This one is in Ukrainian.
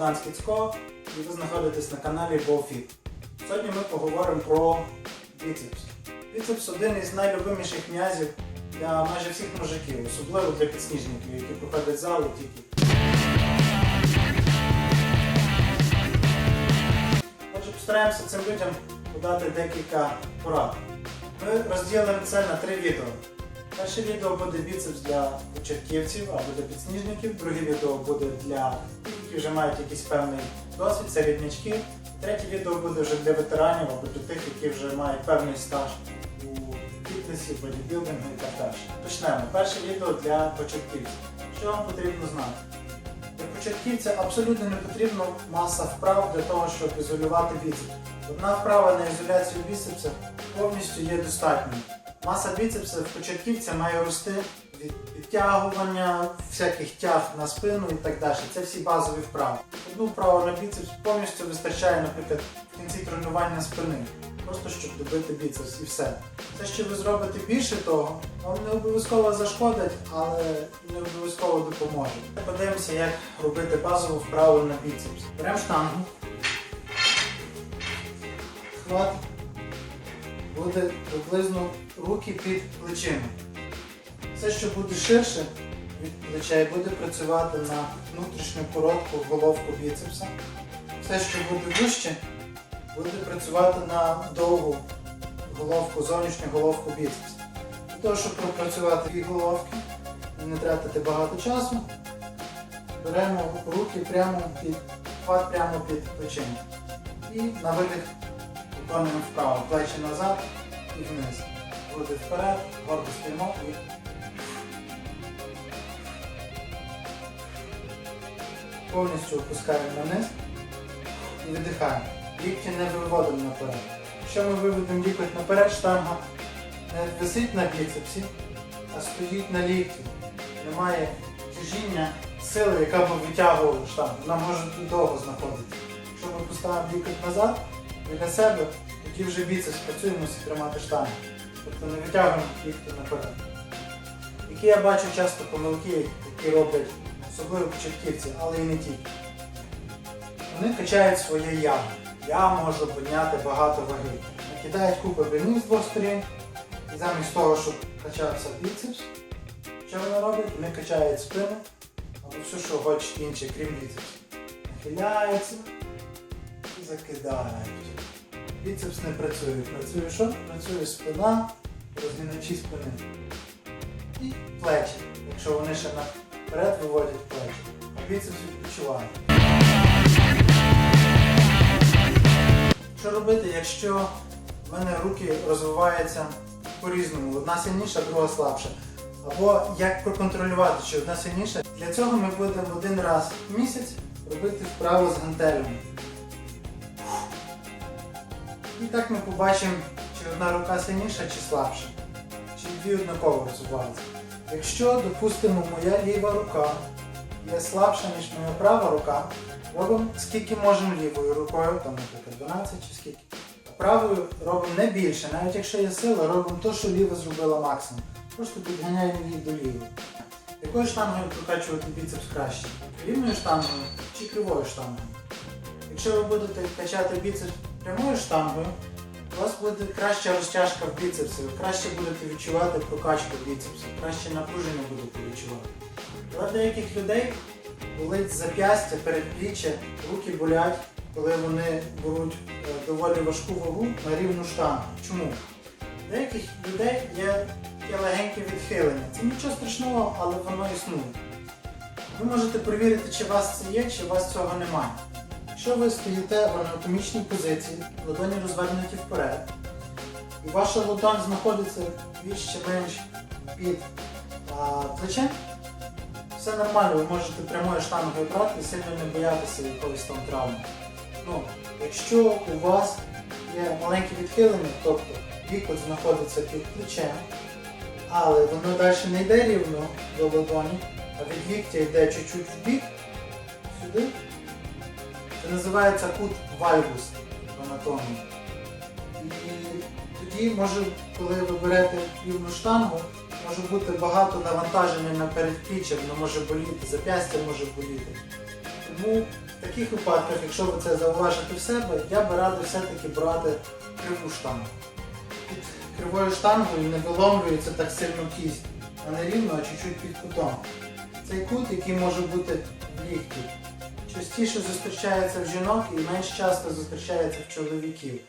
Богдан Скіцько і ви знаходитесь на каналі BowFit. Сьогодні ми поговоримо про біцепс. Біцепс один із найлюбиміших м'язів для майже всіх мужиків, особливо для підсніжників, які проходять зали тільки. Отже, постараємося цим людям подати декілька порад. Ми розділимо це на три відео. Перше відео буде біцепс для початківців або для підсніжників, друге відео буде для які вже мають якийсь певний досвід, середнячки. Третє відео буде вже для ветеранів або для тих, які вже мають певний стаж у фітнесі, бодібілдингу і так далі. Почнемо. Перше відео для початківців. Що вам потрібно знати? Для початківця абсолютно не потрібна маса вправ для того, щоб ізолювати біцепс. Одна вправа на ізоляцію біцепса повністю є достатньою. Маса біцепса в початківця має рости підтягування, всяких тяг на спину і так далі. Це всі базові вправи. Одну вправу на біцепс повністю вистачає, наприклад, в кінці тренування спини. Просто щоб добити біцепс і все. Те, що ви зробите більше того, вам не обов'язково зашкодить, але не обов'язково допоможе. Подивимося, як робити базову вправу на біцепс. Беремо штангу. Хват буде приблизно руки під плечима. Все, що буде ширше від плечей, буде працювати на внутрішню коротку головку біцепса. Все, що буде вище, буде працювати на довгу головку, зовнішню головку біцепса. Для того, щоб пропрацювати дві головки не тратити багато часу, беремо руки прямо під прямо під плечима. І на видих виконуємо вправо, плечі назад і вниз. Груди вперед, гордо стоїмо і повністю опускаємо вниз і видихаємо. Лікті не виводимо наперед. Якщо ми виведемо лікоть наперед, штанга не висить на біцепсі, а стоїть на лікті. Немає тяжіння сили, яка б витягувала штангу. Вона може тут довго знаходитися. Якщо ми поставимо лікоть назад біля себе, тоді вже біцепс працює, мусить тримати штангу. Тобто не витягуємо лікті наперед. Які я бачу часто помилки, які роблять особливо початківці, але і не тільки. Вони качають своє я. Я можу підняти багато ваги. Накидають купу бронів з двох сторін, і замість того, щоб качався біцепс, що вони роблять? Вони качають спину або все, що хочуть інше, крім біцепсу. Нахиляються і закидають. Біцепс не працює. Працює що? Працює спина, розміначі спини. І плечі, якщо вони ще наперед виводять плечі, а біцепс відпочиває. Що робити, якщо в мене руки розвиваються по-різному, одна сильніша, друга слабша. Або як проконтролювати, чи одна сильніша. Для цього ми будемо один раз в місяць робити вправу з гантелями. І так ми побачимо, чи одна рука сильніша, чи слабша. Чи дві однаково розвиваються. Якщо, допустимо, моя ліва рука є слабша, ніж моя права рука, робимо скільки можемо лівою рукою, там, наприклад, 12 чи скільки. А правою робимо не більше, навіть якщо є сила, робимо те, що ліва зробила максимум. Просто підганяємо її до лівої. Якою штангою прокачувати біцепс краще? Рівною штангою чи кривою штангою? Якщо ви будете качати біцепс прямою штангою, у вас буде краща розтяжка в біцепсі, ви краще будете відчувати прокачку біцепсу, краще напруження будете відчувати. Але в деяких людей болить зап'ястя, передпліччя, руки болять, коли вони беруть е, доволі важку вагу на рівну штангу. Чому? У деяких людей є таке легеньке відхилення. Це нічого страшного, але воно існує. Ви можете перевірити, чи у вас це є, чи у вас цього немає. Якщо ви стоїте в анатомічній позиції, ладоні розвернуті вперед, і ваша ладонь знаходиться більш чи менш під плечем, все нормально, ви можете прямою штангою брати і сильно не боятися якоїсь там травми. Ну, якщо у вас є маленьке відхилення, тобто лікоть знаходиться під плечем, але воно далі не йде рівно до ладоні, а від ліктя йде чуть-чуть вбік, сюди, називається кут вальгус в анатомії. І тоді може, коли ви берете рівну штангу, може бути багато навантаження на передпліччя, воно може боліти, зап'ястя може боліти. Тому В таких випадках, якщо ви це зауважите в себе, я би радив все-таки брати криву штангу. Під кривою штангою не виломлюється так сильно кість, а не рівно, а чуть-чуть під кутом. Цей кут, який може бути в лікті, частіше зустрічається в жінок і менш часто зустрічається в чоловіків.